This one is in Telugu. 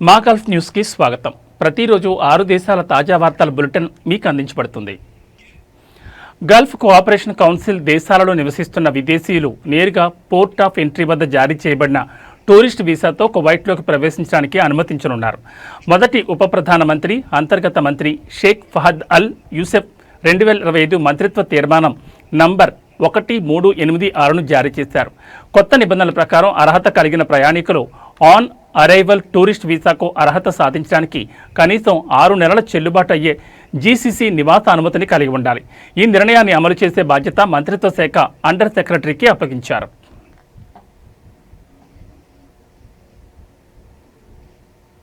మా గల్ఫ్ న్యూస్కి స్వాగతం. ప్రతిరోజు ఆరు దేశాల తాజా వార్తల బులెటిన్ మీకు అందించబడుతుంది. గల్ఫ్ కోఆపరేషన్ కౌన్సిల్ దేశాలలో నివసిస్తున్న విదేశీయులు నేరుగా పోర్ట్ ఆఫ్ ఎంట్రీ వద్ద జారీ చేయబడిన టూరిస్ట్ వీసాతో కువైట్లోకి ప్రవేశించడానికి అనుమతించనున్నారు. మొదటి ఉప ప్రధానమంత్రి అంతర్గత మంత్రి షేక్ ఫహద్ అల్ యూసెఫ్ రెండు వేల ఇరవై ఐదు మంత్రిత్వ తీర్మానం నంబర్ ఒకటి మూడు ఎనిమిది ఆరును జారీ చేశారు. కొత్త నిబంధనల ప్రకారం అర్హత కలిగిన ప్రయాణికులు ఆన్ అరైవల్ టూరిస్ట్ వీసాకు అర్హత సాధించడానికి కనీసం ఆరు నెలల చెల్లుబాటు అయ్యే జీసీసీ నివాస అనుమతిని కలిగి ఉండాలి. ఈ నిర్ణయాన్ని అమలు చేసే బాధ్యత మంత్రిత్వ శాఖ అండర్ సెక్రటరీకి అప్పగించారు.